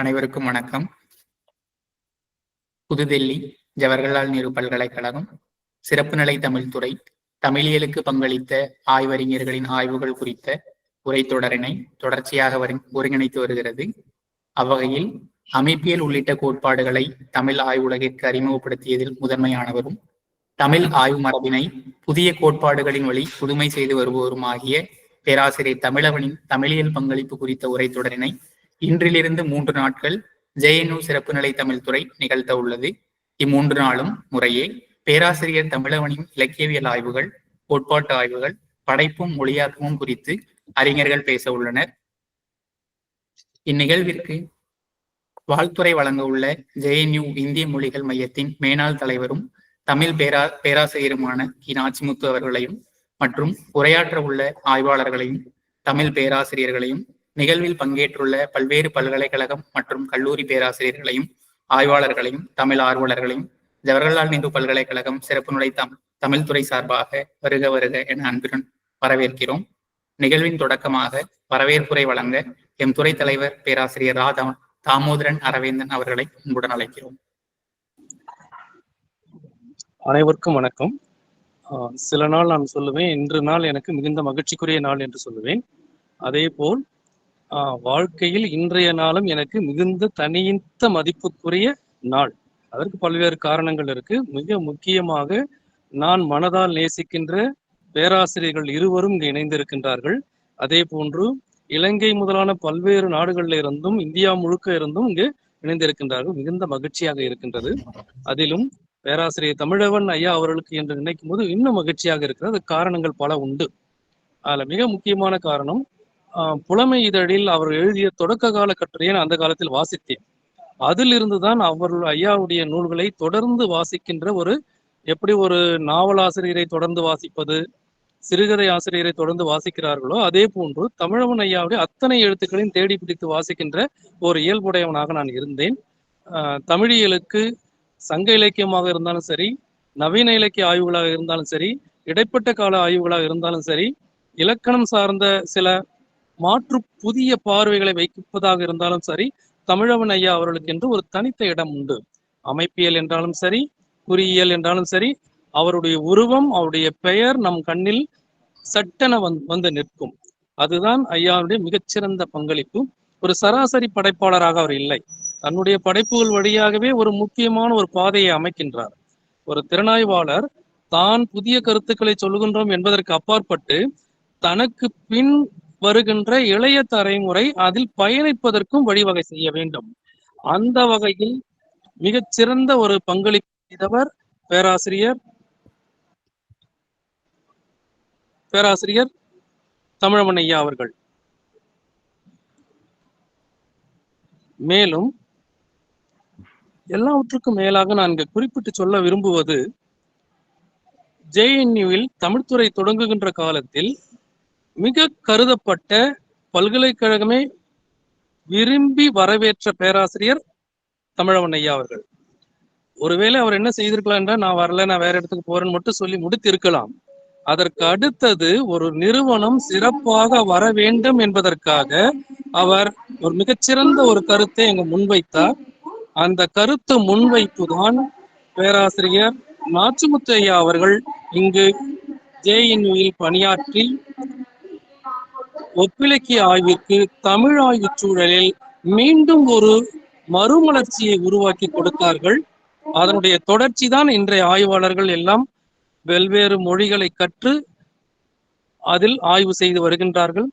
அனைவருக்கும் வணக்கம். புதுதில்லி ஜவஹர்லால் நேரு பல்கலைக்கழகம் சிறப்பு நிலை தமிழ்துறை தமிழியலுக்கு பங்களித்த ஆய்வறிஞர்களின் ஆய்வுகள் குறித்த உரைத்தொடரினை தொடர்ச்சியாக ஒருங்கிணைத்து வருகிறது. அவ்வகையில் அமைப்பியல் உள்ளிட்ட கோட்பாடுகளை தமிழ் ஆய்வுலகிற்கு அறிமுகப்படுத்தியதில் முதன்மையானவரும் தமிழ் ஆய்வு மரபினை புதிய கோட்பாடுகளின் வழி புதுமை செய்து வருபவருமாகிய பேராசிரியர் தமிழவனின் தமிழியல் பங்களிப்பு குறித்த உரை தொடரினை இன்றிலிருந்து மூன்று நாட்கள் ஜேஎன்யூ சிறப்பு நிலை தமிழ் துறை நிகழ்த்த உள்ளது. இம்மூன்று நாளும் முறையே பேராசிரியர் தமிழவனின் இலக்கியவியல் ஆய்வுகள் கோட்பாட்டு ஆய்வுகள் படைப்பும் மொழியாக்கமும் குறித்து அறிஞர்கள் பேச உள்ளனர். இந்நிகழ்விற்கு வாழ்த்துறை வழங்க உள்ள ஜேஎன்யூ இந்திய மொழிகள் மையத்தின் மேனாள் தலைவரும் தமிழ் பேரா பேராசிரியருமான கி. நாச்சிமுத்து அவர்களையும் மற்றும் உரையாற்ற உள்ள ஆய்வாளர்களையும் தமிழ் பேராசிரியர்களையும் நிகழ்வில் பங்கேற்றுள்ள பல்வேறு பல்கலைக்கழகம் மற்றும் கல்லூரி பேராசிரியர்களையும் ஆய்வாளர்களையும் தமிழ் ஆர்வலர்களையும் ஜவஹர்லால் நேரு பல்கலைக்கழகம் சிறப்பு நுழை தம் தமிழ் துறை சார்பாக வருக வருக என அன்புடன் வரவேற்கிறோம். நிகழ்வின் தொடக்கமாக வரவேற்புரை வழங்க எம் துறை தலைவர் பேராசிரியர் ராதா தாமோதரன் அரவேந்தன் அவர்களை அன்புடன் அழைக்கிறோம். அனைவருக்கும் வணக்கம். ஆஹ் சில நாள் நான் சொல்லுவேன் இன்று நாள் எனக்கு மிகுந்த மகிழ்ச்சிக்குரிய நாள் என்று சொல்லுவேன். அதே போல் வாழ்க்கையில் இன்றைய நாளும் எனக்கு மிகுந்த தனித்த மதிப்புக்குரிய நாள். அதற்கு பல்வேறு காரணங்கள் இருக்கு. மிக முக்கியமாக நான் மனதால் நேசிக்கின்ற பேராசிரியர்கள் இருவரும் இங்கு இணைந்திருக்கின்றார்கள். அதே போன்று இலங்கை முதலான பல்வேறு நாடுகளில் இருந்தும் இந்தியா முழுக்க இருந்தும் இங்கு இணைந்திருக்கின்றார்கள். மிகுந்த மகிழ்ச்சியாக இருக்கின்றது. அதிலும் பேராசிரியர் தமிழவன் ஐயா அவர்களுக்கு என்று நினைக்கும் போது இன்னும் மகிழ்ச்சியாக இருக்கிறது. காரணங்கள் பல உண்டு. அதுல மிக முக்கியமான காரணம் புலமை இதழில் அவர் எழுதிய தொடக்க கால கட்டுரையை நான் அந்த காலத்தில் வாசித்தேன். அதிலிருந்து தான் அவர்கள் ஐயாவுடைய நூல்களை தொடர்ந்து வாசிக்கின்ற ஒரு எப்படி ஒரு நாவலாசிரியரை தொடர்ந்து வாசிப்பது சிறுகதை ஆசிரியரை தொடர்ந்து வாசிக்கிறார்களோ அதே போன்று தமிழவன் ஐயாவுடைய அத்தனை எழுத்துக்களையும் தேடி பிடித்து வாசிக்கின்ற ஒரு இயல்புடையவனாக நான் இருந்தேன். ஆஹ் தமிழியலுக்கு சங்க இலக்கியமாக இருந்தாலும் சரி நவீன இலக்கிய ஆய்வுகளாக இருந்தாலும் சரி இடைப்பட்ட கால ஆய்வுகளாக இருந்தாலும் சரி இலக்கணம் சார்ந்த சில மாற்று புதிய பார்வைகளை வைப்பதாக இருந்தாலும் சரி தமிழவன் ஐயா அவர்களுக்கு என்று ஒரு தனித்த இடம் உண்டு. அமைப்பியல் என்றாலும் சரி குறியியல் என்றாலும் சரி அவருடைய உருவம் அவருடைய பெயர் நம் கண்ணில் சட்டென வந்து வந்து நிற்கும். அதுதான் ஐயாவுடைய மிகச்சிறந்த பங்களிப்பு. ஒரு சராசரி படைப்பாளராக அவர் இல்லை. தன்னுடைய படைப்புகள் வழியாகவே ஒரு முக்கியமான ஒரு பாதையை அமைக்கின்றார். ஒரு திறனாய்வாளர் தான் புதிய கருத்துக்களை சொல்லுகின்றோம் என்பதற்கு அப்பாற்பட்டு தனக்கு பின் வருகின்ற இளைய தலைமுறை அதில் பயணிப்பதற்கும் வழிவகை செய்ய வேண்டும். அந்த வகையில் மிகச் சிறந்த ஒரு பங்களிப்பு செய்தவர் பேராசிரியர் பேராசிரியர் தமிழமனையா அவர்கள். மேலும் எல்லாவற்றுக்கும் மேலாக நான் இங்கு குறிப்பிட்டு சொல்ல விரும்புவது ஜேஎன்யூவில் தமிழ்துறை தொடங்குகின்ற காலத்தில் மிக கருதப்பட்ட பல்கலைக்கழகமே விரும்பி வரவேற்ற பேராசிரியர் தமிழவன் ஐயா அவர்கள். ஒருவேளை அவர் என்ன செய்திருக்கலாம் என்றால் நான் வரல நான் வேற இடத்துக்கு போறேன்னு மட்டும் சொல்லி முடித்திருக்கலாம். அதற்கு அடுத்தது ஒரு நிறுவனம் சிறப்பாக வர வேண்டும் என்பதற்காக அவர் ஒரு மிகச்சிறந்த ஒரு கருத்தை அங்கு முன்வைத்தார். அந்த கருத்து முன்வைப்பு தான் பேராசிரியர் நாச்சிமுத்தையா அவர்கள் இங்கு ஜேஎன்யூவில் பணியாற்றி ஒப்பிலக்கிய ஆய்விற்கு தமிழ் ஆய்வு சூழலில் மீண்டும் ஒரு மறுமலர்ச்சியை உருவாக்கி கொடுத்தார்கள். அதனுடைய தொடர்ச்சி தான் இன்றைய ஆய்வாளர்கள் எல்லாம் வெவ்வேறு மொழிகளை கற்று அதில் ஆய்வு செய்து வருகின்றார்கள்.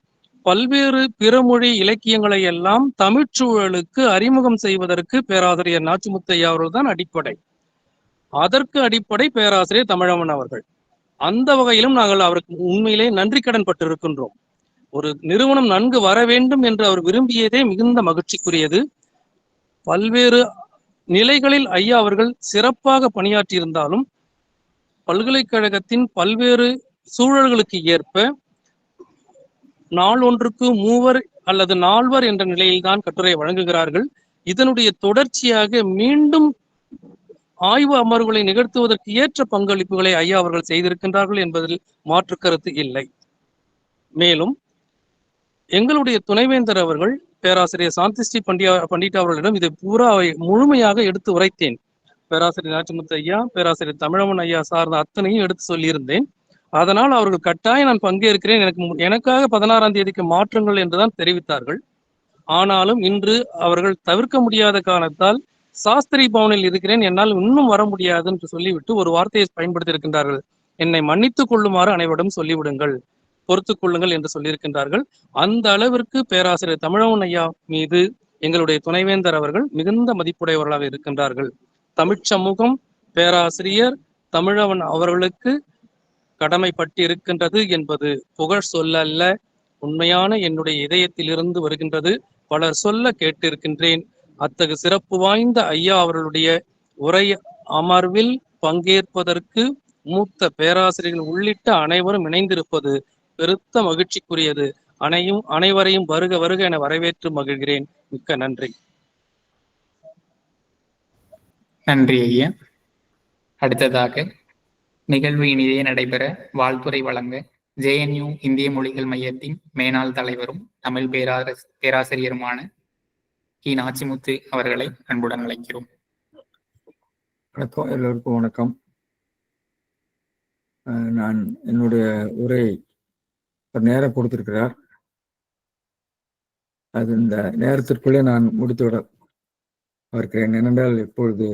பல்வேறு பிறமொழி இலக்கியங்களை எல்லாம் தமிழ்ச்சூழலுக்கு அறிமுகம் செய்வதற்கு பேராசிரியர் நாச்சிமுத்தையா அவர்கள் தான் அடிப்படை. அதற்கு அடிப்படை பேராசிரியர் தமிழவன் அவர்கள். அந்த வகையிலும் நாங்கள் அவருக்கு உண்மையிலே நன்றி கடன் பட்டிருக்கின்றோம். ஒரு நிறுவனம் நன்கு வர வேண்டும் என்று அவர் விரும்பியதே மிகுந்த மகிழ்ச்சிக்குரியது. பல்வேறு நிலைகளில் ஐயா அவர்கள் சிறப்பாக பணியாற்றியிருந்தாலும் பல்கலைக்கழகத்தின் பல்வேறு சூழல்களுக்கு ஏற்ப நாள் ஒன்றுக்கு மூவர் அல்லது நால்வர் என்ற நிலையில்தான் கட்டுரை வழங்குகிறார்கள். இதனுடைய தொடர்ச்சியாக மீண்டும் ஆய்வு அமர்வுகளை நிகழ்த்துவதற்கு ஏற்ற பங்களிப்புகளை ஐயா அவர்கள் செய்திருக்கின்றார்கள் என்பதில் மாற்று கருத்து இல்லை. மேலும் எங்களுடைய துணைவேந்தர் அவர்கள் பேராசிரியர் சாந்திஸ்ரீ பண்டியா பண்டிட் அவர்களிடம் இதை பூரா முழுமையாக எடுத்து உரைத்தேன். பேராசிரியர் நாச்சிமுத்து ஐயா பேராசிரியர் தமிழவன் ஐயா சார்ந்த அத்தனையும் எடுத்து சொல்லியிருந்தேன். அதனால் அவர்கள் கட்டாயம் நான் பங்கேற்கிறேன். எனக்கு எனக்காக பதினாறாம் தேதிக்கு மாற்றுங்கள் என்றுதான் தெரிவித்தார்கள். ஆனாலும் இன்று அவர்கள் தவிர்க்க முடியாத காரணத்தால் சாஸ்திரி பவனில் இருக்கிறேன். என்னால் இன்னும் வர முடியாது என்று சொல்லிவிட்டு ஒரு வார்த்தையை பயன்படுத்தி இருக்கின்றார்கள் என்னை மன்னித்துக் கொள்ளுமாறு அனைவரிடம் சொல்லிவிடுங்கள். பொறுத்துக் கொள்ளுங்கள் என்று சொல்லியிருக்கின்றார்கள். அந்த அளவிற்கு பேராசிரியர் தமிழவன் ஐயா மீது எங்களுடைய துணைவேந்தர் அவர்கள் மிகுந்த மதிப்புடையவர்களாக இருக்கின்றார்கள். தமிழ்ச் சமூகம் பேராசிரியர் தமிழவன் அவர்களுக்கு கடமைப்பட்டு இருக்கின்றது என்பது புகழ் சொல்ல அல்ல உண்மையான என்னுடைய இதயத்திலிருந்து வருகின்றது. பலர் சொல்ல கேட்டிருக்கின்றேன். அத்தகு சிறப்பு வாய்ந்த ஐயா அவர்களுடைய உரை அமர்வில் பங்கேற்பதற்கு மூத்த பேராசிரியர்கள் உள்ளிட்ட அனைவரும் இணைந்திருப்பது பெருத்த மகிழ்ச்சிக்குரியது. அனையும் அனைவரையும் வருக வருக என வரவேற்று மகிழ்கிறேன். மிக்க நன்றி. நன்றி ஐயா. அடுத்ததாக நிகழ்வு இனிதே நடைபெற வாழ்த்துறை வழங்க ஜேஎன்யூ இந்திய மொழிகள் மையத்தின் மேனாள் தலைவரும் தமிழ் பேரார பேராசிரியருமான கி. நாச்சிமுத்து அவர்களை அன்புடன் அழைக்கிறோம். வணக்கம் எல்லோருக்கும் வணக்கம். நான் என்னுடைய உரை ஒரு நேரம் கொடுத்திருக்கிறார். அது இந்த நேரத்திற்குள்ளே நான் முடித்துவிட பார்க்கிறேன். ஏனென்றால் இப்பொழுது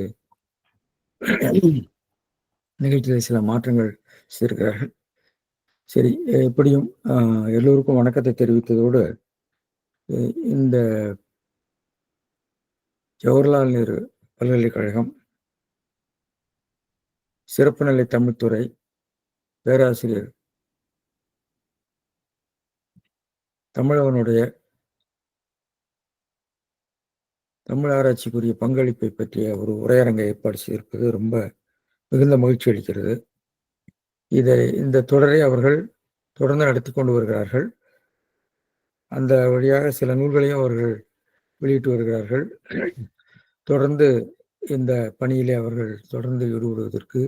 நிகழ்ச்சியில் சில மாற்றங்கள் செய்திருக்கிறார்கள். சரி எப்படியும் எல்லோருக்கும் வணக்கத்தை தெரிவித்ததோடு இந்த ஜவஹர்லால் நேரு பல்கலைக்கழகம் சிறப்பு நிலை தமிழ்துறை பேராசிரியர் தமிழவனுடைய தமிழ் ஆராய்ச்சிக்குரிய பங்களிப்பை பற்றிய ஒரு உரையரங்கை ஏற்பாடு செய்திருப்பது ரொம்ப மிகுந்த மகிழ்ச்சி அளிக்கிறது. இதை இந்த தொடரை அவர்கள் தொடர்ந்து நடத்தி கொண்டு வருகிறார்கள். அந்த வழியாக சில நூல்களையும் அவர்கள் வெளியிட்டு வருகிறார்கள். தொடர்ந்து இந்த பணியிலே அவர்கள் தொடர்ந்து ஈடுபடுவதற்கு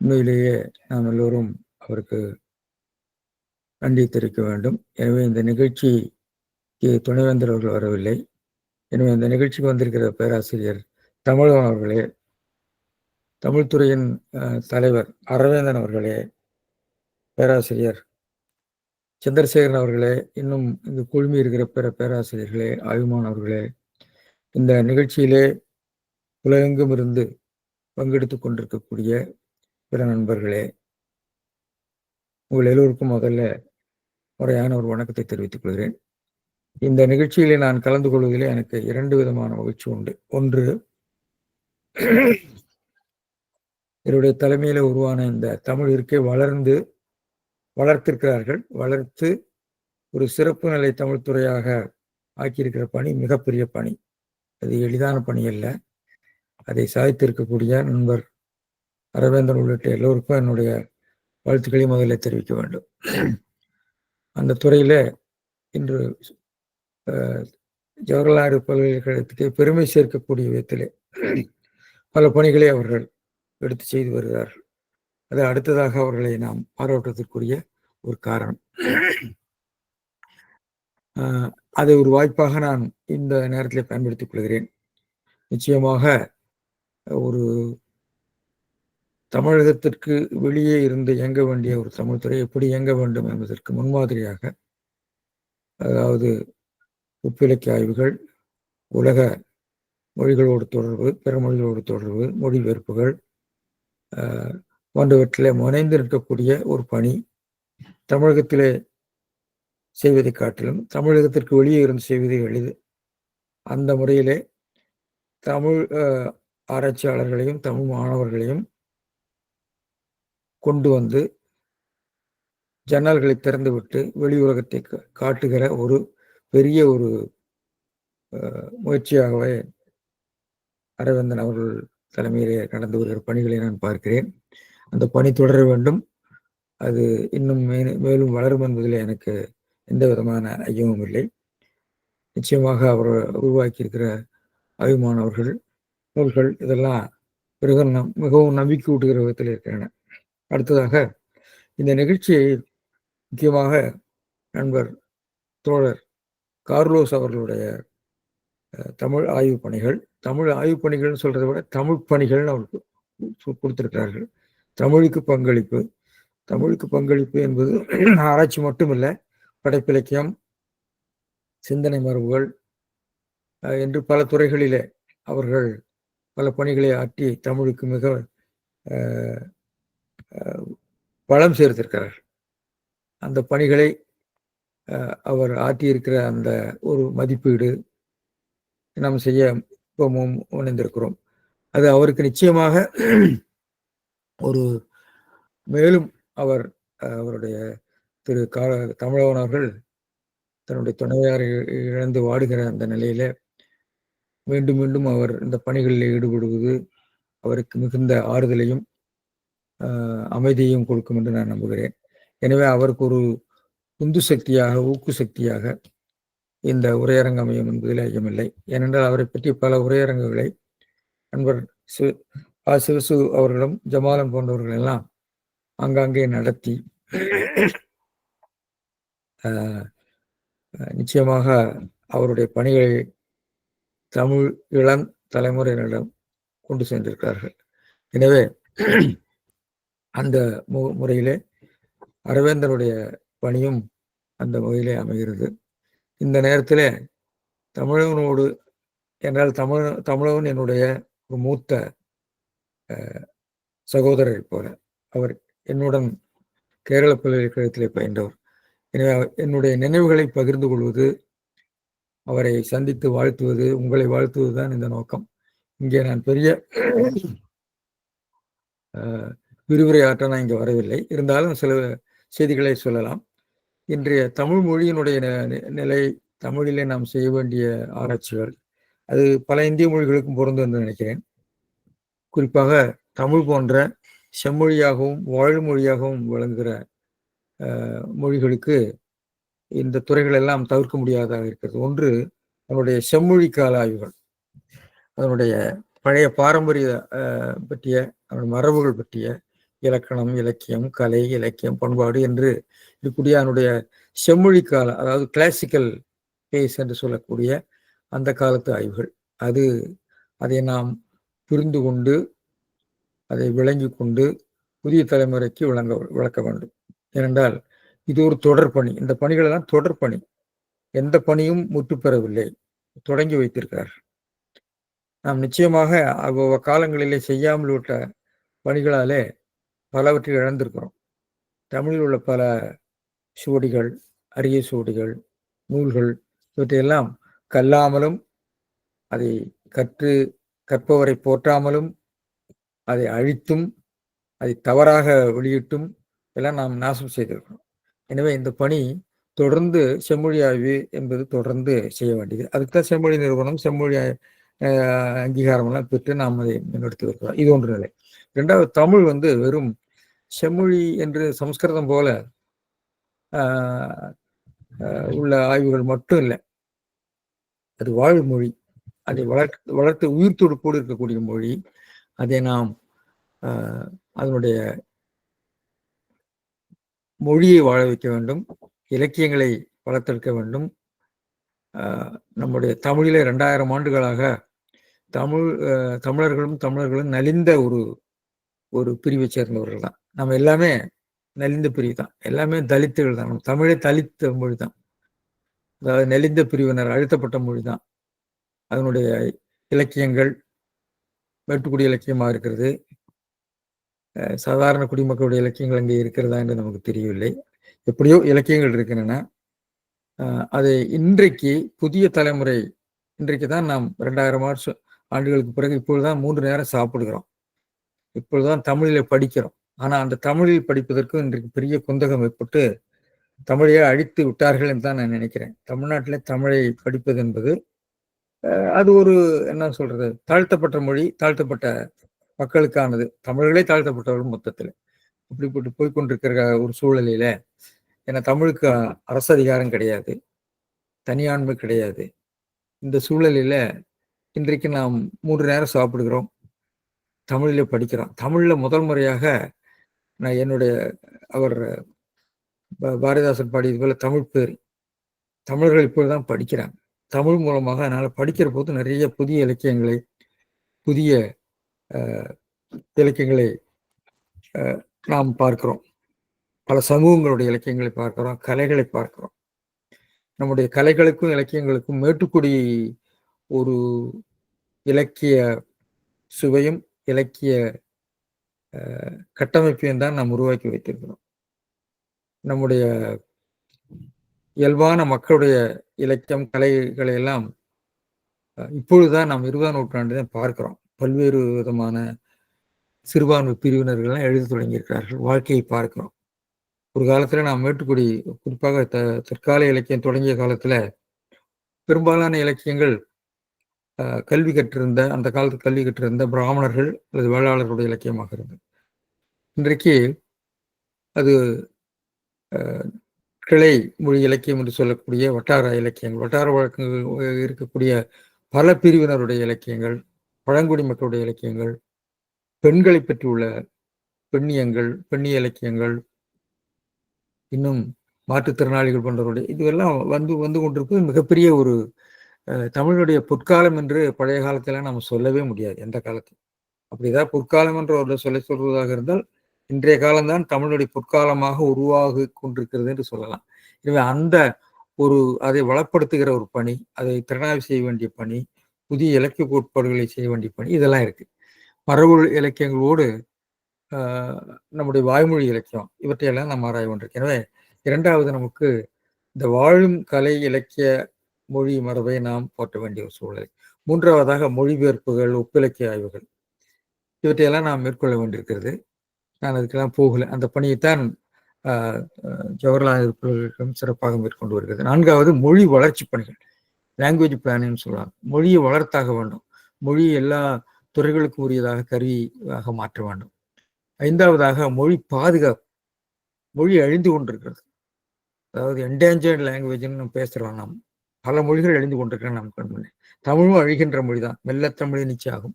உண்மையிலேயே நாம் எல்லோரும் அவருக்கு நன்றி தெரிவிக்க வேண்டும். எனவே இந்த நிகழ்ச்சிக்கு துணைவேந்தர் அவர்கள் வரவில்லை. எனவே இந்த நிகழ்ச்சிக்கு வந்திருக்கிற பேராசிரியர் தமிழன் அவர்களே தமிழ்துறையின் தலைவர் அரவேந்தன் அவர்களே பேராசிரியர் சந்திரசேகரன் அவர்களே இன்னும் இந்த குழுமி இருக்கிற பிற பேராசிரியர்களே ஆய்வுமானவர்களே இந்த நிகழ்ச்சியிலே உலகெங்கும் இருந்து பங்கெடுத்து கொண்டிருக்கக்கூடிய பிற நண்பர்களே உங்கள் எல்லோருக்கும் முதல்ல முறையான ஒரு வணக்கத்தை தெரிவித்துக் கொள்கிறேன். இந்த நிகழ்ச்சியிலே நான் கலந்து கொள்வதிலே எனக்கு இரண்டு விதமான மகிழ்ச்சி உண்டு. ஒன்று என்னுடைய தலைமையில் உருவான இந்த தமிழ் இருக்கை வளர்ந்து வளர்த்திருக்கிறார்கள். வளர்த்து ஒரு சிறப்பு நிலை தமிழ் துறையாக ஆக்கியிருக்கிற பணி மிகப்பெரிய பணி. அது எளிதான பணி அல்ல. அதை சாதித்திருக்கக்கூடிய நண்பர் அரவேந்தன் உள்ளிட்ட எல்லோருக்கும் என்னுடைய வாழ்த்துக்களை முதல்ல தெரிவிக்க வேண்டும். அந்த துறையில் இன்று ஜவஹர்லால் பல்கலைக்கழகத்துக்கு பெருமை சேர்க்கக்கூடிய விதத்திலே பல பணிகளை அவர்கள் எடுத்து செய்து வருகிறார்கள். அது அடுத்ததாக அவர்களை நாம் பாராட்டுவதற்குரிய ஒரு காரணம். அதை ஒரு வாய்ப்பாக நான் இந்த நேரத்தில் பயன்படுத்திக் கொள்கிறேன். நிச்சயமாக ஒரு தமிழகத்திற்கு வெளியே இருந்து இயங்க வேண்டிய ஒரு தமிழ்துறை எப்படி இயங்க வேண்டும் என்பதற்கு முன்மாதிரியாக அதாவது ஒப்பிலக்கிய ஆய்வுகள் உலக மொழிகளோடு தொடர்பு பிற மொழிகளோடு தொடர்பு மொழிபெயர்ப்புகள் வெறுப்புகள் போன்றவற்றிலே முனைந்து நிற்கக்கூடிய ஒரு பணி தமிழகத்திலே செய்வதை காட்டிலும் தமிழகத்திற்கு வெளியே இருந்து செய்வது எளிது. அந்த முறையிலே தமிழ் ஆராய்ச்சியாளர்களையும் தமிழ் மாணவர்களையும் கொண்டு வந்து ஜன்னல்களை திறந்துவிட்டு வெளி உலகத்தை கா- காட்டுகிற ஒரு பெரிய ஒரு முயற்சியாகவே அரவிந்தன் அவர்கள் தலைமையிலே நடந்து வருகிற பணிகளை நான் பார்க்கிறேன். அந்த பணி தொடர வேண்டும். அது இன்னும் மேலும் வளரும் என்பதில் எனக்கு எந்த விதமான ஐயமும் இல்லை. நிச்சயமாக அவர் உருவாக்கியிருக்கிற அபிமானவர்கள் நூல்கள் இதெல்லாம் மிகவும் நம் மிகவும் நம்பிக்கை ஊட்டுகிற விதத்தில் இருக்கின்றன. அடுத்ததாக இந்த நிகழ்ச்சியை முக்கியமாக நண்பர் தோழர் கார்லோஸ் அவர்களுடைய தமிழ் ஆய்வு பணிகள் தமிழ் ஆய்வு பணிகள்னு சொல்கிறத விட தமிழ் பணிகள்னு அவருக்கு கொடுத்துருக்கிறார்கள். தமிழுக்கு பங்களிப்பு தமிழுக்கு பங்களிப்பு என்பது ஆராய்ச்சி மட்டுமில்லை படைப்பிலக்கியம் சிந்தனை மரபுகள் என்று பல துறைகளிலே அவர்கள் பல பணிகளை ஆற்றி தமிழுக்கு மிக வளம் சேர்த்திருக்கிறார் அந்த பணிகளை அவர் ஆற்றியிருக்கிற அந்த ஒரு மதிப்பீடு நாம் செய்ய இப்பமும் உணர்ந்திருக்கிறோம் முனைந்திருக்கிறோம். அது அவருக்கு நிச்சயமாக ஒரு மேலும் அவர் அவருடைய திரு கா தமிழவன் அவர்கள் தன்னுடைய துணைவியாரை இழந்து வாடுகிற அந்த நிலையில மீண்டும் மீண்டும் அவர் இந்த பணிகளில் ஈடுபடுவது அவருக்கு மிகுந்த ஆறுதலையும் அமைதியையும் கொடுக்கும் என்று நான் நம்புகிறேன். எனவே அவருக்கு ஒரு உந்து சக்தியாக ஊக்கு சக்தியாக இந்த உரையரங்கு அமையும் என்பதில் ஐயமில்லை. ஏனென்றால் அவரை பற்றி பல உரையரங்குகளை நண்பர் சி ஆ சிவசு அவர்களும் ஜமாலன் போன்றவர்கள் எல்லாம் ஆங்காங்கே நடத்தி ஆஹ், நிச்சயமாக அவருடைய பணிகளை தமிழ் இளம் தலைமுறையினரிடம் கொண்டு சென்றிருக்கிறார்கள். எனவே அந்த மு முறையிலே அரவேந்தருடைய பணியும் அந்த வகையிலே அமைகிறது. இந்த நேரத்தில் தமிழனோடு என்றால் தமிழ் தமிழகன் என்னுடைய ஒரு மூத்த சகோதரர் சகோதரரை போல அவர் என்னுடன் கேரள பல்கலைக்கழகத்திலே பயின்றவர் எனவே என்னுடைய நினைவுகளை பகிர்ந்து கொள்வது அவரை சந்தித்து வாழ்த்துவது உங்களை வாழ்த்துவது தான் இந்த நோக்கம். இங்கே நான் பெரிய விரிவுரையாற்ற நான் இங்கே வரவில்லை. இருந்தாலும் சில செய்திகளை சொல்லலாம். இன்றைய தமிழ் மொழியினுடைய நிலை தமிழிலே நாம் செய்ய வேண்டிய ஆராய்ச்சிகள். அது பல இந்திய மொழிகளுக்கும் பொருந்தும் என்று நினைக்கிறேன். குறிப்பாக தமிழ் போன்ற செம்மொழியாகவும் வாழ்மொழியாகவும் விளங்குகிற மொழிகளுக்கு இந்த துறைகள் எல்லாம் தவிர்க்க முடியாததாக இருக்கிறது. ஒன்று அதனுடைய செம்மொழி கால ஆய்வுகள். அதனுடைய பழைய பாரம்பரிய பற்றிய அதனுடைய மரபுகள் பற்றிய இலக்கணம் இலக்கியம் கலை இலக்கியம் பண்பாடு என்று இருக்கக்கூடிய அதனுடைய செம்மொழி கால அதாவது கிளாசிக்கல் பேஸ் என்று சொல்லக்கூடிய அந்த காலத்து ஆய்வுகள். அது அதை நாம் புரிந்து கொண்டு அதை விளங்கி கொண்டு புதிய தலைமுறைக்கு விளங்க விளக்க வேண்டும். ஏனென்றால் இது ஒரு தொடர் பணி. இந்த பணிகளெல்லாம் தொடர் பணி. எந்த பணியும் முற்று பெறவில்லை. தொடங்கி வைத்திருக்கிறார். நாம் நிச்சயமாக அவ்வளவு காலங்களிலே செய்யாமல் விட்ட பணிகளாலே பலவற்றை இழந்திருக்கிறோம். தமிழில் உள்ள பல சுவடிகள் அரிய சுவடிகள் நூல்கள் இவற்றையெல்லாம் கல்லாமலும் அதை கற்று கற்பவரை போற்றாமலும் அதை அழித்தும் அதை தவறாக வெளியிட்டும் எல்லாம் நாம் நாசம் செய்திருக்கிறோம். எனவே இந்த பணி தொடர்ந்து செம்மொழி ஆய்வு என்பது தொடர்ந்து செய்ய வேண்டியது. அதுக்கு தான் செம்மொழி நிறுவனம் செம்மொழி அங்கீகாரமெல்லாம் அங்கீகாரம் எல்லாம் பெற்று நாம் அதை முன்னெடுத்து வருகிறோம். இது ஒன்று நிலை. இரண்டாவது தமிழ் வந்து வெறும் செம்மொழி என்று சமஸ்கிருதம் போல ஆஹ், ஆஹ், உள்ள ஆய்வுகள் மட்டும் இல்லை. அது வாழ்மொழி அதை வளர்த்து வளர்த்து உயிர் துடுப்போடு இருக்கக்கூடிய மொழி. அதை நாம் ஆஹ், அதனுடைய மொழியை வாழ வைக்க வேண்டும். இலக்கியங்களை வளர்த்தெடுக்க வேண்டும். ஆஹ், நம்முடைய தமிழிலே ரெண்டாயிரம் ஆண்டுகளாக தமிழ் தமிழர்களும் தமிழர்களும் நலிந்த ஒரு ஒரு பிரிவை சேர்ந்தவர்கள் தான். நம்ம எல்லாமே நெலிந்த பிரிவு தான் எல்லாமே தலித்துகள் தான் நம்ம தமிழே தலித்த மொழி தான் அதாவது நெளிந்த பிரிவினர் அழுத்தப்பட்ட மொழி தான் அதனுடைய இலக்கியங்கள் வேட்டுக்குடி இலக்கியமாக இருக்கிறது. சாதாரண குடிமக்களுடைய இலக்கியங்கள் அங்கே இருக்கிறதா என்று நமக்கு தெரியவில்லை. எப்படியோ இலக்கியங்கள் இருக்கின்றன. அது அதை இன்றைக்கு புதிய தலைமுறை இன்றைக்கு தான் நாம் ரெண்டாயிரம் வருஷம் ஆண்டுகளுக்கு பிறகு இப்பொழுதுதான் மூன்று நேரம் சாப்பிடுகிறோம். இப்பொழுதுதான் தமிழில் படிக்கிறோம். ஆனா அந்த தமிழில் படிப்பதற்கும் இன்றைக்கு பெரிய குந்தகம் ஏற்பட்டு தமிழையே அழித்து விட்டார்கள் என்று தான் நான் நினைக்கிறேன். தமிழ்நாட்டில் தமிழை படிப்பது என்பது அது ஒரு என்ன சொல்றது தாழ்த்தப்பட்ட மொழி தாழ்த்தப்பட்ட மக்களுக்கானது. தமிழர்களே தாழ்த்தப்பட்டவர்கள் மொத்தத்தில். இப்படிப்பட்டு போய்கொண்டிருக்கிற ஒரு சூழலில் ஏன்னா தமிழுக்கு அரசு அதிகாரம் கிடையாது தனியாண்மை கிடையாது. இந்த சூழலில் இன்றைக்கு நாம் மூன்று நேரம் சாப்பிடுகிறோம் தமிழில் படிக்கிறோம். தமிழில் முதல் முறையாக நான் என்னுடைய அவர் பாரதிதாசன் பாடியது போல தமிழ் பேர். தமிழர்கள் இப்போது தான் படிக்கிறாங்க. தமிழ் மூலமாக அதனால் படிக்கிற போது நிறைய புதிய இலக்கியங்களை புதிய இலக்கியங்களை நாம் பார்க்கிறோம். பல சமூகங்களுடைய இலக்கியங்களை பார்க்கிறோம் கலைகளை பார்க்கிறோம். நம்முடைய கலைகளுக்கும் இலக்கியங்களுக்கும் மேட்டுக்குடி ஒரு இலக்கிய சுவையும் இலக்கிய கட்டமைப்பையும் தான் நாம் உருவாக்கி வைத்திருக்கிறோம். நம்முடைய இயல்பான மக்களுடைய இலக்கியம் கலைகளை எல்லாம் இப்பொழுதுதான் நாம் இருபதாம் நூற்றாண்டு தான் பார்க்கிறோம். பல்வேறு விதமான சிறுபான்மை பிரிவினர்கள்லாம் எழுத தொடங்கியிருக்கிறார்கள். வாழ்க்கையை பார்க்கிறோம். ஒரு காலத்தில் நாம் மேட்டுக்குடி குறிப்பாக த தற்கால இலக்கியம் தொடங்கிய காலத்தில் பெரும்பாலான இலக்கியங்கள் கல்வி கற்றிருந்த அந்த காலத்து கல்வி கற்றிருந்த பிராமணர்கள் அல்லது வேளாளர்களுடைய இலக்கியமாக இருந்தது. இன்றைக்கு அது கிளை மொழி இலக்கியம் என்று சொல்லக்கூடிய வட்டார இலக்கியங்கள் வட்டார வழக்கங்கள் இருக்கக்கூடிய பல பிரிவினருடைய இலக்கியங்கள் பழங்குடி மக்களுடைய இலக்கியங்கள் பெண்களை பற்றியுள்ள பெண்ணியங்கள் பெண்ணிய இலக்கியங்கள் இன்னும் மாற்றுத்திறனாளிகள் போன்றவருடைய இதுவெல்லாம் வந்து வந்து கொண்டிருப்பது மிகப்பெரிய ஒரு அஹ், தமிழுடைய பொற்காலம் என்று பழைய காலத்துல நம்ம சொல்லவே முடியாது எந்த காலத்தில் அப்படிதான் பொற்காலம் என்று ஒரு சொல்ல சொல்வதாக இருந்தால் இன்றைய காலம்தான் தமிழுடைய பொற்காலமாக உருவாகி கொண்டிருக்கிறது என்று சொல்லலாம். எனவே அந்த ஒரு அதை வளப்படுத்துகிற ஒரு பணி அதை திறனாய்வு செய்ய வேண்டிய பணி புதிய இலக்கிய கோட்பாடுகளை செய்ய வேண்டிய பணி இதெல்லாம் இருக்கு. மரபு இலக்கியங்களோடு நம்முடைய வாய்மொழி இலக்கியம் இவற்றையெல்லாம் நாம் ஆராய வேண்டியிருக்கு. எனவே இரண்டாவது நமக்கு இந்த வாழும் கலை இலக்கிய மொழி மரபை நாம் போற்ற வேண்டிய ஒரு சூழல். மூன்றாவதாக மொழிபெயர்ப்புகள் ஒப்பிலக்கிய ஆய்வுகள். இவற்றையெல்லாம் நாம் மேற்கொள்ள வேண்டியிருக்கிறது. நான் அதுக்கெல்லாம் போகல. அந்த பணியைத்தான் ஆஹ், ஜவஹர்லால் நேரு பல்கலைக்கழகம் சிறப்பாக மேற்கொண்டு வருகிறது. நான்காவது மொழி வளர்ச்சி பணிகள். லாங்குவேஜ் பிளானிங் சொல்லலாம். மொழியை வளர்த்தாக வேண்டும். மொழி எல்லா துறைகளுக்கும் உரியதாக கருவியாக மாற்ற வேண்டும். ஐந்தாவதாக மொழி பாதுகாப்பு. மொழி அழிந்து கொண்டிருக்கிறது. அதாவது என்டேஞ்சர்ட் லாங்குவேஜ்னு நம்ம பேசுறோம். நாம் பல மொழிகள் அழிந்து கொண்டிருக்கிறேன் நாம் கண்முன்னே. தமிழும் அழிகின்ற மொழி தான் மொழிதான் நிச்சயம் நிச்சயாகும்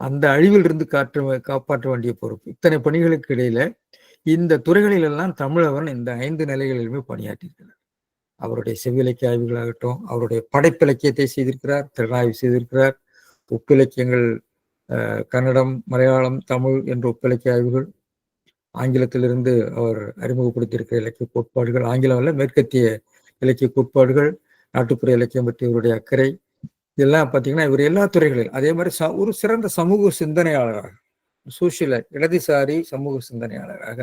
அந்த அழிவில் இருந்து காற்று காப்பாற்ற வேண்டிய பொறுப்பு. இத்தனை பணிகளுக்கு இடையில இந்த துறைகளிலெல்லாம் தமிழவன் இந்த ஐந்து நிலைகளிலுமே பணியாற்றியிருக்கிறார். அவருடைய செவ்விலக்கிய ஆய்வுகளாகட்டும் அவருடைய படைப்பிலக்கியத்தை செய்திருக்கிறார் திறனாய்வு செய்திருக்கிறார் ஒப்பிலக்கியங்கள் கன்னடம் மலையாளம் தமிழ் என்ற ஒப்பிலக்கிய ஆய்வுகள் ஆங்கிலத்திலிருந்து அவர் அறிமுகப்படுத்தியிருக்கிற இலக்கிய கோட்பாடுகள் ஆங்கிலம் அல்ல மேற்கத்திய இலக்கிய கோட்பாடுகள் நாட்டுப்புற இலக்கியம் பற்றி இவருடைய அக்கறை இதெல்லாம் பார்த்தீங்கன்னா இவர் எல்லா துறைகளிலும் அதே மாதிரி ச ஒரு சிறந்த சமூக சிந்தனையாளராக சோசியல் இடதுசாரி சமூக சிந்தனையாளராக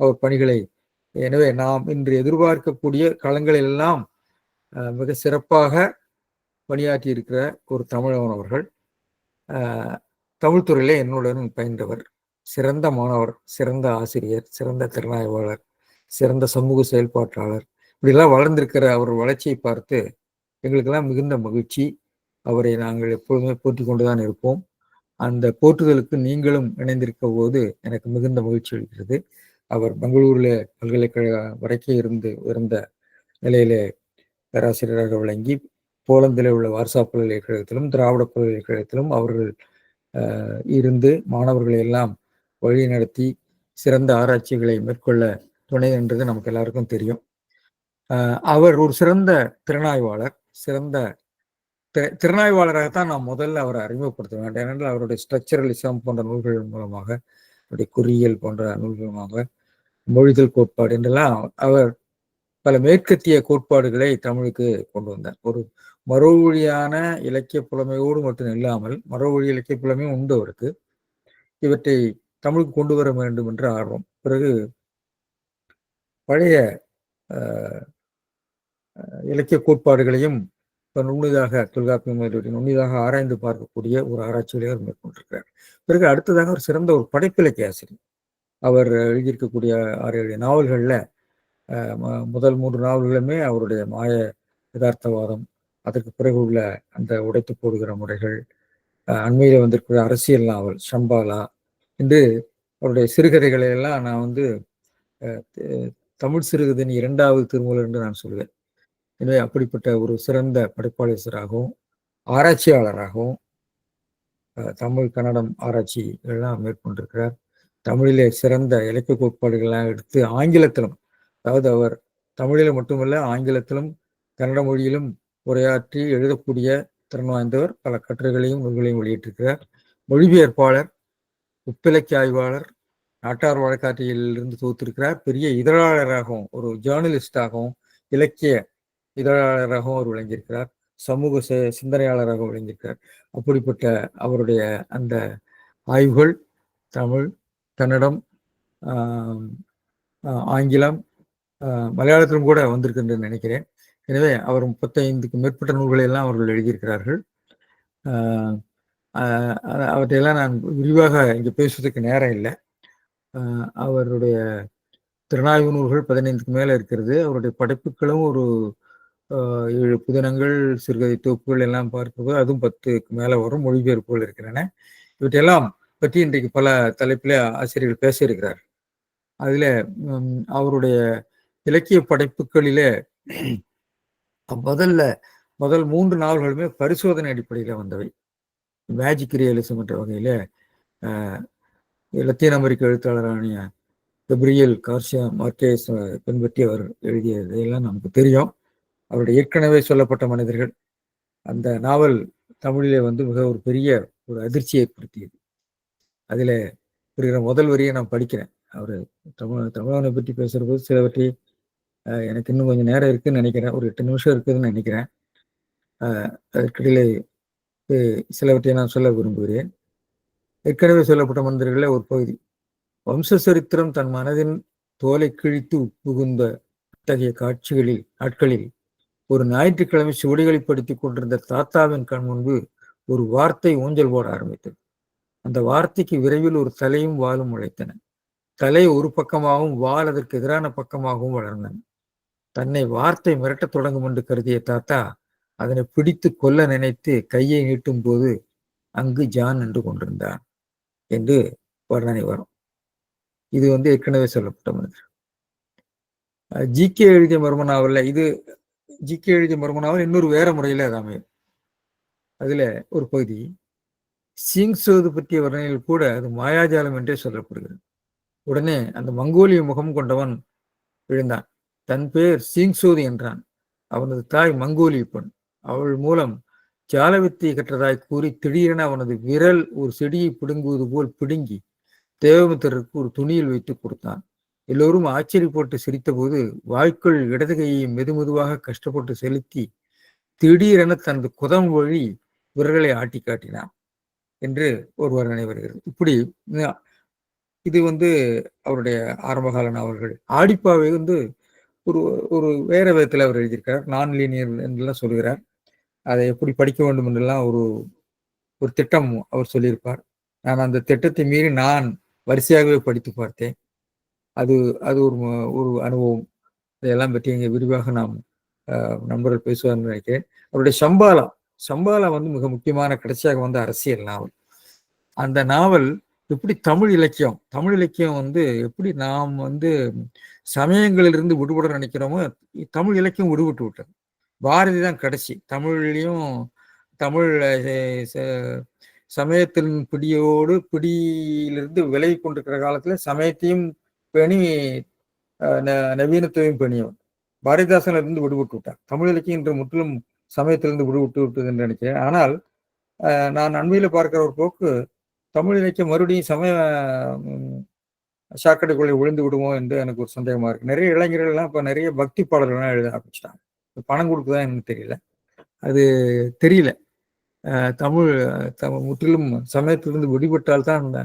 அவர் பணிகளை எனவே நாம் இன்று எதிர்பார்க்கக்கூடிய களங்களிலெல்லாம் மிக சிறப்பாக பணியாற்றி இருக்கிற ஒரு தமிழவன் அவர்கள். தமிழ்துறையிலே என்னுடன் பயின்றவர். சிறந்த மாணவர் சிறந்த ஆசிரியர் சிறந்த திறனாய்வாளர் சிறந்த சமூக செயல்பாட்டாளர் இப்படிலாம் வளர்ந்திருக்கிற அவர் வளர்ச்சியை பார்த்து எங்களுக்கெல்லாம் மிகுந்த மகிழ்ச்சி அவரை நாங்கள் எப்பொழுதுமே போற்றி கொண்டுதான் இருப்போம். அந்த போற்றுதலுக்கு நீங்களும் இணைந்திருக்க போது எனக்கு மிகுந்த மகிழ்ச்சி அளிக்கிறது. அவர் பெங்களூரில் பல்கலைக்கழக வரைக்கும் இருந்து இருந்த நிலையிலே பேராசிரியராக விளங்கி போலந்தில் உள்ள வார்சா பல்கலைக்கழகத்திலும் திராவிட பல்கலைக்கழகத்திலும் அவர்கள் இருந்து மாணவர்களை எல்லாம் வழி நடத்தி சிறந்த ஆராய்ச்சிகளை மேற்கொள்ள துணை என்றது நமக்கு எல்லாருக்கும் தெரியும். அவர் ஒரு சிறந்த திறனாய்வாளர் சிறந்த திறனாய்வாளராகத்தான் நான் முதல்ல அவரை அறிமுகப்படுத்த வேண்டும் ஏனென்றால் அவருடைய ஸ்ட்ரக்சரலிசம் போன்ற நூல்கள் மூலமாக அவருடைய குறியியல் போன்ற நூல்கள் மூலமாக மொழிதல் கோட்பாடு என்றெல்லாம் அவர் பல மேற்கத்திய கோட்பாடுகளை தமிழுக்கு கொண்டு வந்தார். ஒரு மறுமொழியான இலக்கிய புலமையோடு மட்டும் இல்லாமல் மறுமொழி இலக்கிய புலமையும் உண்டு அவருக்கு. இவற்றை தமிழுக்கு கொண்டு வர வேண்டும் என்ற ஆர்வம். பிறகு பழைய இலக்கிய கோட்பாடுகளையும் இப்போ நுண்ணிதாக தொல்காப்பியம் நுண்ணிதாக ஆராய்ந்து பார்க்கக்கூடிய ஒரு ஆராய்ச்சிகளை அவர் மேற்கொண்டிருக்கிறார். பிறகு அடுத்ததாக ஒரு சிறந்த ஒரு படைப்பிலக்கிய ஆசிரியர். அவர் எழுதியிருக்கக்கூடிய ஆறு ஏழு ம- முதல் மூன்று நாவல்களுமே அவருடைய மாய யதார்த்தவாதம் அதற்கு பிறகு உள்ள அந்த உடைத்து போடுகிற முறைகள் அண்மையில் வந்திருக்கிற அரசியல் நாவல் ஷம்பாலா என்று அவருடைய சிறுகதைகளை எல்லாம் நான் வந்து தமிழ் சிறுகதையின் இரண்டாவது திருமூலர் என்று நான் சொல்வேன். எனவே அப்படிப்பட்ட ஒரு சிறந்த படைப்பாளராகவும் ஆராய்ச்சியாளராகவும் தமிழ் கன்னடம் ஆராய்ச்சி எல்லாம் மேற்கொண்டிருக்கிறார். தமிழிலே சிறந்த இலக்கிய கோட்பாடுகள்லாம் எடுத்து ஆங்கிலத்திலும் அதாவது அவர் தமிழில மட்டுமல்ல ஆங்கிலத்திலும் கன்னட மொழியிலும் உரையாற்றி எழுதக்கூடிய திறன் வாய்ந்தவர். பல கட்டுரைகளையும் நூல்களையும் வெளியிட்டிருக்கிறார். மொழிபெயர்ப்பாளர் உப்பிலக்கிய ஆய்வாளர் நாட்டார் வழக்காற்றியிலிருந்து தொகுத்திருக்கிறார் பெரிய இதழாளராகவும் ஒரு ஜேர்னலிஸ்டாகவும் இலக்கிய இதழாளராகவும் அவர் விளங்கியிருக்கிறார். சமூக சி- சிந்தனையாளராக விளங்கியிருக்கிறார். அப்படிப்பட்ட அவருடைய அந்த ஆய்வுகள் தமிழ் கன்னடம் ஆங்கிலம் மலையாளத்திலும் கூட வந்திருக்கின்றன்னு நினைக்கிறேன். எனவே அவர் முப்பத்தைந்துக்கு மேற்பட்ட நூல்களை எல்லாம் அவர்கள் எழுதியிருக்கிறார்கள். அவற்றையெல்லாம் நான் விரிவாக இங்கே பேசுவதற்கு நேரம் இல்லை. அவருடைய திறனாய்வு நூல்கள் பதினைந்துக்கு மேலே இருக்கிறது. அவருடைய படைப்புகளும் ஒரு ஏழு புதினங்கள் சிறுகதை தொகுப்புகள் எல்லாம் பார்க்கும்போது அதுவும் பத்துக்கு மேலே வரும். மொழிபெயர்ப்புகள் இருக்கின்றன. இவற்றையெல்லாம் பற்றி இன்றைக்கு பல தலைப்பில் ஆசிரியர்கள் பேசியிருக்கிறார். அதில் அவருடைய இலக்கிய படைப்புகளிலே முதல்ல முதல் மூன்று நாவல்களுமே பரிசோதனை அடிப்படையில் வந்தவை. மேஜிக் ரியலிசம் என்ற வகையில் லத்தீன் அமெரிக்க எழுத்தாளரான கப்ரியல் கார்சியா மார்க்கேஸ் பின்பற்றி அவர் எழுதியதையெல்லாம் நமக்கு தெரியும். அவருடைய ஏற்கனவே சொல்லப்பட்ட மனிதர்கள் அந்த நாவல் தமிழிலே வந்து மிக ஒரு பெரிய ஒரு அதிர்ச்சி ஏற்படுத்தியது அதில் இருக்கிற முதல் வரியை நான் படிக்கிறேன். அவர் தமிழ் தமிழனை பற்றி பேசுகிற போது சிலவற்றை எனக்கு இன்னும் கொஞ்சம் நேரம் இருக்குதுன்னு நினைக்கிறேன். ஒரு எட்டு நிமிஷம் இருக்குதுன்னு நினைக்கிறேன். அதற்கிடையிலே சிலவற்றை நான் சொல்ல விரும்புகிறேன். ஏற்கனவே சொல்லப்பட்ட மனிதர்களில் ஒரு பகுதி வம்ச சரித்திரம் தன் மனதின் தோலை கிழித்து உட்புகுந்த அத்தகைய காட்சிகளில் நாட்களில் ஒரு ஞாயிற்றுக்கிழமை சுவடிகளைப்படுத்திக் கொண்டிருந்த தாத்தாவின் கண் முன்பு ஒரு வார்த்தை ஊஞ்சல் போட ஆரம்பித்தது. அந்த வார்த்தைக்கு விரைவில் ஒரு தலையும் வாலும் முளைத்தன தலை ஒரு பக்கமாகவும் வால் அதற்கு எதிரான பக்கமாகவும் வளர்ந்தன. தன்னை வார்த்தை மிரட்டத் தொடங்கும் என்று கருதிய தாத்தா அதனை பிடித்து கொல்ல நினைத்து கையை நீட்டும் போது அங்கு ஜான் நின்று கொண்டிருந்தான் என்று வர்ணனை வரும். இது வந்து ஏற்கனவே சொல்லப்பட்ட மனிதர். ஜிகே எழுதிய மர்ம நாவலில் இது ஜிகே எழுதிய மர்ம இன்னொரு வேற முறையில் அது அமையும். அதில் ஒரு பகுதி சிங் சோது பற்றிய வர்ணனையில் கூட அது மாயாஜாலம் என்றே சொல்லப்படுகிறது. உடனே அந்த மங்கோலிய முகம் கொண்டவன் எழுந்தான். தன் பெயர் சிங் சோது என்றான். அவனது தாய் மங்கோலிய பெண். அவள் மூலம் ஜாலவித்தை கற்றதாய் கூறி திடீரென அவனது விரல் ஒரு செடியை பிடுங்குவது போல் பிடுங்கி தேவமித்தருக்கு ஒரு துணியில் வைத்து கொடுத்தான். எல்லோரும் ஆச்சரியப்பட்டு சிரித்தபோது வாய்க்குள் இடது கையை மெதுமெதுவாக கஷ்டப்பட்டு செலுத்தி திடீரென தனது குதம் வழி விரல்களை ஆட்டி காட்டினான் என்று ஒருவர் நினைவருகிறது. இப்படி இது வந்து அவருடைய ஆரம்பகால நாவல்கள். ஆடிப்பாவை வந்து ஒரு ஒரு வேற விதத்தில் அவர் எழுதியிருக்கார் நான் லீனியர் என்றெல்லாம் சொல்கிறார். அதை எப்படி படிக்க வேண்டும் என்றெல்லாம் ஒரு ஒரு திட்டம் அவர் சொல்லியிருப்பார். நான் அந்த திட்டத்தை மீறி நான் வரிசையாகவே படித்து பார்த்தேன். அது அது ஒரு ம- ஒரு அனுபவம். இதையெல்லாம் பற்றி இங்கே விரிவாக நாம் நண்பர்கள் பேசுவார்னு நினைக்கிறேன். அவருடைய சம்பாலா சம்பாலா வந்து மிக முக்கியமான கடைசியாக வந்த அரசியல் நாவல். அந்த நாவல் எப்படி தமிழ் இலக்கியம் தமிழ் இலக்கியம் வந்து எப்படி நாம் வந்து சமயங்களிலிருந்து விடுபட நினைக்கிறோமோ தமிழ் இலக்கியம் விடுபட்டு விட்டது. பாரதி தான் கடைசி. தமிழ்லையும் தமிழ் ச- சமயத்தின் பிடியோடு பிடியிலிருந்து விலகி கொண்டிருக்கிற காலத்துல சமயத்தையும் பேணி அஹ், ந- நவீனத்தையும் இருந்து விடுபட்டு விட்டார் தமிழ் இலக்கியம் இன்று முற்றிலும் சமயத்திலிருந்து விடுபட்டு விட்டது என்று நினைக்கிறேன். ஆனால் நான் அண்மையில் பார்க்கிற ஒரு போக்கு தமிழ் இலக்கியம் மறுபடியும் சமய சாக்கடைக்குள்ளே விழுந்து விடுவோம் என்று எனக்கு ஒரு சந்தேகமா இருக்கு. நிறைய இளைஞர்கள் எல்லாம் நிறைய பக்தி பாடல்கள்லாம் எழுத ஆரம்பிச்சிட்டாங்க. பணம் கொடுக்குதா எனக்கு தெரியல. அது தெரியல. தமிழ் தமிழ் முற்றிலும் சமயத்திலிருந்து விடுபட்டால்தான் அந்த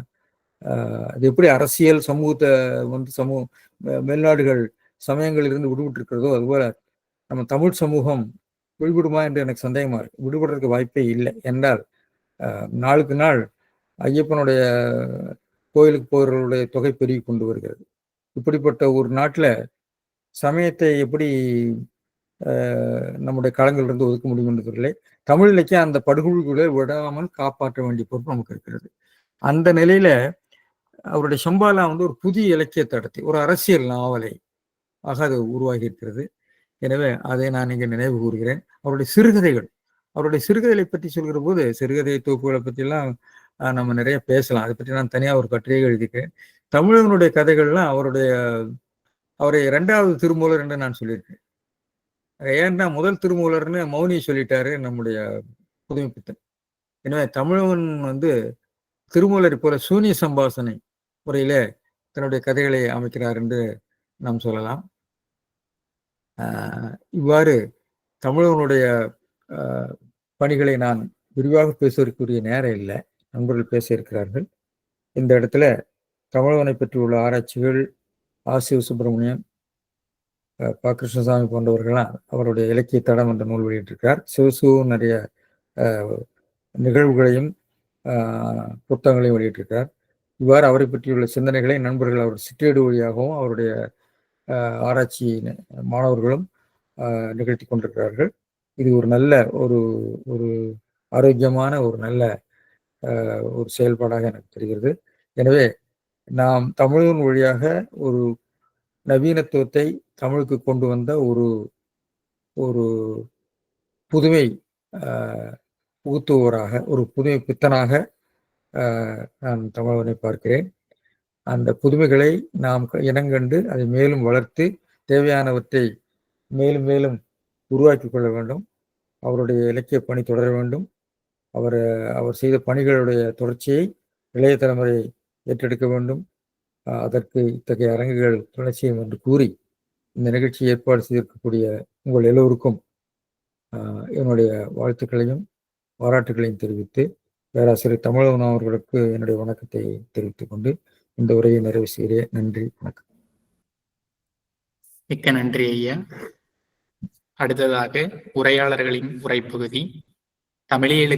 அது எப்படி அரசியல் சமூகத்தை வந்து சமூக மேல்நாடுகள் சமயங்களிலிருந்து விடுபட்டு இருக்கிறதோ அதுபோல நம்ம தமிழ் சமூகம் விடுபடுமா என்று எனக்கு சந்தேகமா இருக்கு. விடுபடுறதுக்கு வாய்ப்பே இல்லை என்றால் நாளுக்கு நாள் ஐயப்பனுடைய கோயிலுக்கு போகிறவர்களுடைய தொகை பெருகி கொண்டு வருகிறது. இப்படிப்பட்ட ஒரு நாட்டில் சமயத்தை எப்படி நம்முடைய களங்களிலிருந்து ஒதுக்க முடியும் என்பதில்லை தமிழ் இலக்கியம் அந்த படுகொலைகளை விடாமல் காப்பாற்ற வேண்டிய பொறுப்பு நமக்கு இருக்கிறது. அந்த நிலையில அவருடைய சம்பாலா வந்து ஒரு புதிய இலக்கிய தடத்தை ஒரு அரசியல் நாவலை ஆக அது உருவாகி இருக்கிறது எனவே அதை நான் இங்கே நினைவு கூறுகிறேன். அவருடைய சிறுகதைகள் அவருடைய சிறுகதைகளை பற்றி சொல்கிற போது சிறுகதை தொகுப்புகளை பற்றிலாம் நம்ம நிறைய பேசலாம். அதை பற்றி நான் தனியாக ஒரு கட்டுரையை எழுதிக்கிறேன். தமிழனுடைய கதைகள்லாம் அவருடைய அவரை இரண்டாவது திருமூலர் என்று நான் சொல்லியிருக்கேன். ஏன்னா முதல் திருமூலர்னு மௌனி சொல்லிட்டாரு நம்முடைய புதுமைப்பித்தன். எனவே தமிழன் வந்து திருமூலரை போல சூனிய சம்பாசனை முறையிலே தன்னுடைய கதைகளை அமைக்கிறார் என்று நாம் சொல்லலாம். ஆஹ் இவ்வாறு தமிழர்களுடைய ஆஹ் பணிகளை நான் விரிவாக பேசுவதற்குரிய நேரம் இல்லை. நண்பர்கள் பேசியிருக்கிறார்கள் இந்த இடத்துல தமிழகனை பற்றியுள்ள ஆராய்ச்சிகள் ஆசிவ சுப்பிரமணியன் ப. கிருஷ்ணசாமி போன்றவர்கள்லாம் அவருடைய இலக்கிய தடம் என்ற நூல் வெளியிட்டிருக்கார் சிவசுவும் நிறைய நிகழ்வுகளையும் புத்தகங்களையும் வெளியிட்டிருக்கார் இவ்வாறு அவரை பற்றியுள்ள சிந்தனைகளை நண்பர்கள் அவர் சிற்றேடு வழியாகவும் அவருடைய ஆராய்ச்சி மாணவர்களும் நிகழ்த்தி கொண்டிருக்கிறார்கள். இது ஒரு நல்ல ஒரு ஒரு ஆரோக்கியமான ஒரு நல்ல ஒரு செயல்பாடாக எனக்கு தெரிகிறது. எனவே நாம் தமிழின் வழியாக ஒரு நவீனத்துவத்தை தமிழுக்கு கொண்டு வந்த ஒரு ஒரு புதுமை புகுத்துவராக புகுத்துவோராக ஒரு புதுமை பித்தனாக நான் தமிழனை பார்க்கிறேன். அந்த புதுமைகளை நாம் க- இனங்கண்டு அதை மேலும் வளர்த்து தேவையானவற்றை மேலும் மேலும் உருவாக்கி கொள்ள வேண்டும். அவருடைய இலக்கிய பணி தொடர வேண்டும். அவர் அவர் செய்த பணிகளுடைய தொடர்ச்சியை இளைய தலைமுறை ஏற்றெடுக்க வேண்டும். அதற்கு இத்தகைய அரங்குகள் துணை செய்யும் என்று கூறி இந்த நிகழ்ச்சியை ஏற்பாடு செய்திருக்கக்கூடிய உங்கள் எல்லோருக்கும் என்னுடைய வாழ்த்துக்களையும் பாராட்டுகளையும் தெரிவித்து பேராசிரியர் தமிழகன் அவர்களுக்கு என்னுடைய வணக்கத்தை தெரிவித்துக் கொண்டு இந்த உரையை நிறைவு செய்கிறேன். நன்றி வணக்கம். மிக்க நன்றி ஐயா. அடுத்ததாக உரையாளர்களின் உரைப்பகுதி தமிழீழ